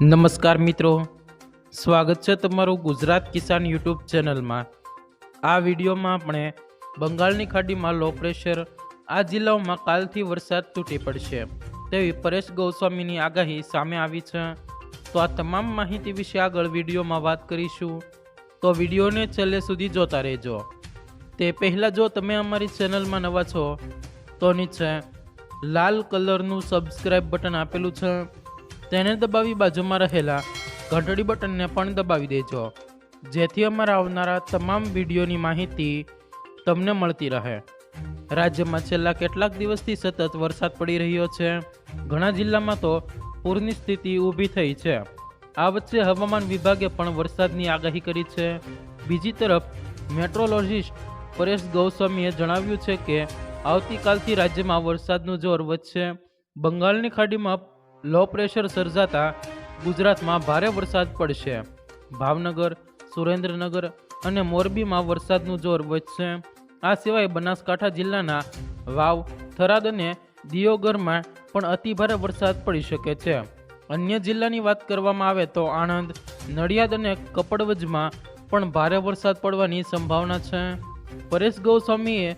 નમસ્કાર મિત્રો. સ્વાગત છે તમારું ગુજરાત કિસાન યુટ્યુબ ચેનલમાં. આ વિડીયોમાં આપણે બંગાળની ખાડીમાં લો પ્રેશર આ જિલ્લાઓમાં કાલથી વરસાદ તૂટી પડશે. તેવી પરેશ ગોસ્વામીની આગાહી સામે આવી છે. તો આ તમામ માહિતી વિશે આગળ વિડીયોમાં વાત કરીશું. તો વિડીયોને છેલ્લે સુધી જોતા રહેજો. તે પહેલાં જો તમે અમારી ચેનલમાં નવા છો, તો નીચે લાલ કલરનું સબસ્ક્રાઈબ બટન આપેલું છે. તેને દબાવી બાજુમાં રહેલા ઘંટડી બટનને પણ દબાવી દેજો. જેથી અમારા આવનારા તમામ વિડીયોની માહિતી તમને મળતી રહે. રાજ્યમાં છેલ્લા કેટલાક દિવસથી સતત વરસાદ પડી રહ્યો છે. ઘણા જિલ્લામાં તો પૂરની સ્થિતિ ઊભી થઈ છે. આ વચ્ચે હવામાન વિભાગે પણ વરસાદની આગાહી કરી છે. બીજી તરફ, મેટ્રોલોજિસ્ટ પરેશ ગૌસ્વામીએ જણાવ્યું છે કે, આવતીકાલથી રાજ્યમાં વરસાદનું જોર વધશે. બંગાળની ખાડીમાં લો પ્રેશર સર્જાતા ગુજરાતમાં ભારે વરસાદ પડશે. ભાવનગર, સુરેન્દ્રનગર અને મોરબીમાં વરસાદનું જોર વધશે. આ સિવાય બનાસકાંઠા જિલ્લાના વાવ, થરાદ અને દિયોગરમાં પણ અતિભારે વરસાદ પડી શકે છે. અન્ય જિલ્લાની વાત કરવામાં આવે તો આણંદ, નડિયાદ અને કપડવજમાં પણ ભારે વરસાદ પડવાની સંભાવના છે. પરેશ ગૌસ્વામીએ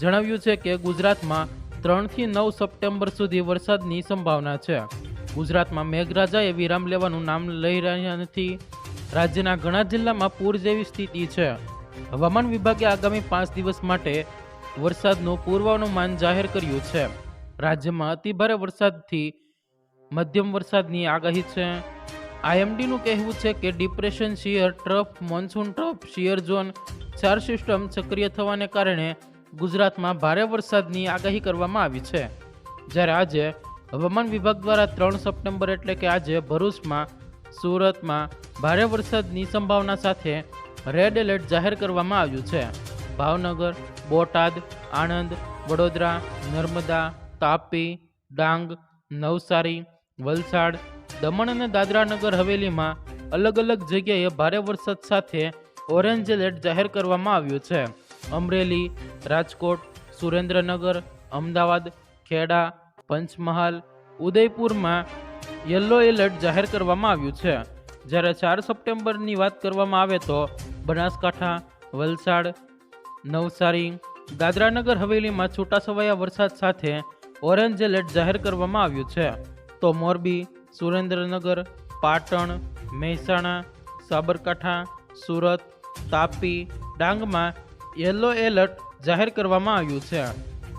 જણાવ્યું છે કે ગુજરાતમાં ત્રણથી નવ સપ્ટેમ્બર સુધી વરસાદની સંભાવના છે. ગુજરાતમાં મેઘરાજાએ વિરામ લેવાનું નામ લઈ રહ્યા નથી. રાજ્યના ઘણા જિલ્લામાં પૂર જેવી સ્થિતિ છે. હવામાન વિભાગે આગામી પાંચ દિવસ માટે વરસાદનું પૂર્વાનુમાન જાહેર કર્યું છે. રાજ્યમાં અતિભારે વરસાદથી મધ્યમ વરસાદની આગાહી છે. આઈએમડીનું કહેવું છે કે depression shear trough, monsoon trough, shear zone ચાર સિસ્ટમ સક્રિય થવાને કારણે ગુજરાતમાં ભારે વરસાદની આગાહી કરવામાં આવી છે. જ્યારે આજે હવામાન વિભાગ દ્વારા ત્રણ સપ્ટેમ્બર એટલે કે આજે ભરૂચમાં, સુરતમાં ભારે વરસાદની સંભાવના સાથે રેડ એલર્ટ જાહેર કરવામાં આવ્યું છે. ભાવનગર, બોટાદ, આણંદ, વડોદરા, નર્મદા, તાપી, ડાંગ, નવસારી, વલસાડ, દમણ અને દાદરા નગર હવેલીમાં અલગ અલગ જગ્યાએ ભારે વરસાદ સાથે ઓરેન્જ એલર્ટ જાહેર કરવામાં આવ્યું છે. અમરેલી, રાજકોટ, સુરેન્દ્રનગર, અમદાવાદ, ખેડા પંચમહાલ, ઉદયપુરમાં યલો એલર્ટ જાહેર કરવામાં આવ્યું છે. જ્યારે ચાર સપ્ટેમ્બરની વાત કરવામાં આવે તો બનાસકાંઠા, વલસાડ, નવસારી, દાદરાનગર હવેલીમાં છૂટાછવાયા વરસાદ સાથે ઓરેન્જ એલર્ટ જાહેર કરવામાં આવ્યું છે. તો મોરબી, સુરેન્દ્રનગર, પાટણ, મહેસાણા, સાબરકાંઠા, સુરત, તાપી, ડાંગમાં યલો એલર્ટ જાહેર કરવામાં આવ્યું છે.